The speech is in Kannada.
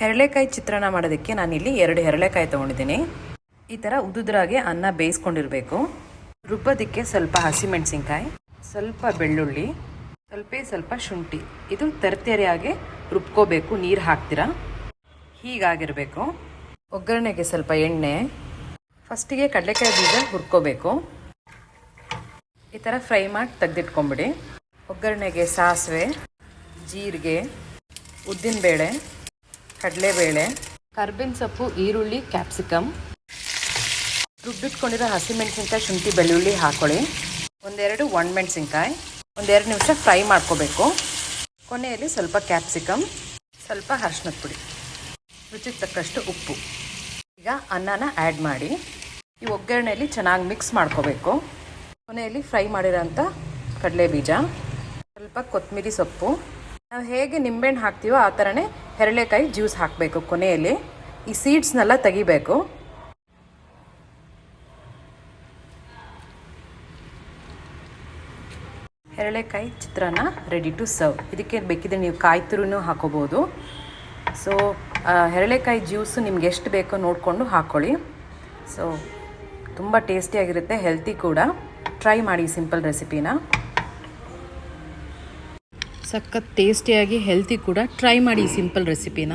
ಹೆರಳೆಕಾಯಿ ಚಿತ್ರಾನ್ನ ಮಾಡೋದಕ್ಕೆ ನಾನಿಲ್ಲಿ ಎರಡು ಹೆರಳೆಕಾಯಿ ತೊಗೊಂಡಿದ್ದೀನಿ. ಈ ಥರ ಉದುದ್ರಾಗೆ ಅನ್ನ ಬೇಯಿಸ್ಕೊಂಡಿರಬೇಕು. ರುಬ್ಬೋದಕ್ಕೆ ಸ್ವಲ್ಪ ಹಸಿಮೆಣಸಿನ್ಕಾಯಿ, ಸ್ವಲ್ಪ ಬೆಳ್ಳುಳ್ಳಿ, ಸ್ವಲ್ಪ ಸ್ವಲ್ಪ ಶುಂಠಿ. ಇದು ತರತರಿಯಾಗಿ ರುಬ್ಕೋಬೇಕು, ನೀರು ಹಾಕ್ತೀರಾ? ಹೀಗಾಗಿರಬೇಕು. ಒಗ್ಗರಣೆಗೆ ಸ್ವಲ್ಪ ಎಣ್ಣೆ, ಫಸ್ಟಿಗೆ ಕಡಲೆಕಾಯಿ ಬೀಜ ಹುರ್ಕೋಬೇಕು. ಈ ಥರ ಫ್ರೈ ಮಾಡಿ ತೆಗೆದಿಟ್ಕೊಂಬಿಡಿ. ಒಗ್ಗರಣೆಗೆ ಸಾಸಿವೆ, ಜೀರಿಗೆ, ಉದ್ದಿನಬೇಳೆ ಕಡಲೆಬೇಳೆ, ಕರ್ಬೇವಿನ ಸೊಪ್ಪು, ಈರುಳ್ಳಿ ಕ್ಯಾಪ್ಸಿಕಮ್ ರುಬ್ಬಿಟ್ಕೊಂಡಿರೋ ಹಸಿಮೆಣಸಿನ್ಕಾಯಿ, ಶುಂಠಿ, ಬೆಳ್ಳುಳ್ಳಿ ಹಾಕೊಳ್ಳಿ. ಒಂದೆರಡು ಒಣ ಒಣಮೆಣಸಿನ್ಕಾಯಿ, ಒಂದೆರಡು ನಿಮಿಷ ಫ್ರೈ ಮಾಡ್ಕೋಬೇಕು. ಕೊನೆಯಲ್ಲಿ ಸ್ವಲ್ಪ ಕ್ಯಾಪ್ಸಿಕಮ್ ಸ್ವಲ್ಪ ಅರ್ಶಿನದ ಪುಡಿ, ರುಚಿಗೆ ತಕ್ಕಷ್ಟು ಉಪ್ಪು. ಈಗ ಅನ್ನನ ಆ್ಯಡ್ ಮಾಡಿ, ಈ ಒಗ್ಗರಣೆಯಲ್ಲಿ ಚೆನ್ನಾಗಿ ಮಿಕ್ಸ್ ಮಾಡ್ಕೋಬೇಕು. ಕೊನೆಯಲ್ಲಿ ಫ್ರೈ ಮಾಡಿರೋಂಥ ಕಡಲೆ ಬೀಜ ಸ್ವಲ್ಪ ಕೊತ್ತಂಬರಿ ಸೊಪ್ಪು. ನಾವು ಹೇಗೆ ನಿಂಬೆಹಣ್ಣು ಹಾಕ್ತೀವೋ ಆ ಥರನೇ ಹೆರಳೆಕಾಯಿ ಜ್ಯೂಸ್ ಹಾಕಬೇಕು ಕೊನೆಯಲ್ಲಿ. ಈ ಸೀಡ್ಸ್ನೆಲ್ಲ ತೆಗಿಬೇಕು. ಹೆರಳೆಕಾಯಿ ಚಿತ್ರಾನ್ನ ರೆಡಿ ಟು ಸರ್ವ್ ಇದಕ್ಕೆ ಬೇಕಿದ್ರೆ ನೀವು ಕಾಯಿ ತುರಿನೂ ಹಾಕೋಬೋದು. ಸೊ ಹೆರಳೆಕಾಯಿ ಜ್ಯೂಸು ನಿಮ್ಗೆ ಎಷ್ಟು ಬೇಕೋ ನೋಡಿಕೊಂಡು ಹಾಕ್ಕೊಳ್ಳಿ ಸೊ ತುಂಬ ಟೇಸ್ಟಿಯಾಗಿರುತ್ತೆ ಹೆಲ್ತಿ ಕೂಡ. ಟ್ರೈ ಮಾಡಿ ಸಿಂಪಲ್ ರೆಸಿಪಿನ ಸಖತ್ ಟೇಸ್ಟಿಯಾಗಿ ಹೆಲ್ತಿ ಕೂಡ ಟ್ರೈ ಮಾಡಿ ಸಿಂಪಲ್ ರೆಸಿಪಿನ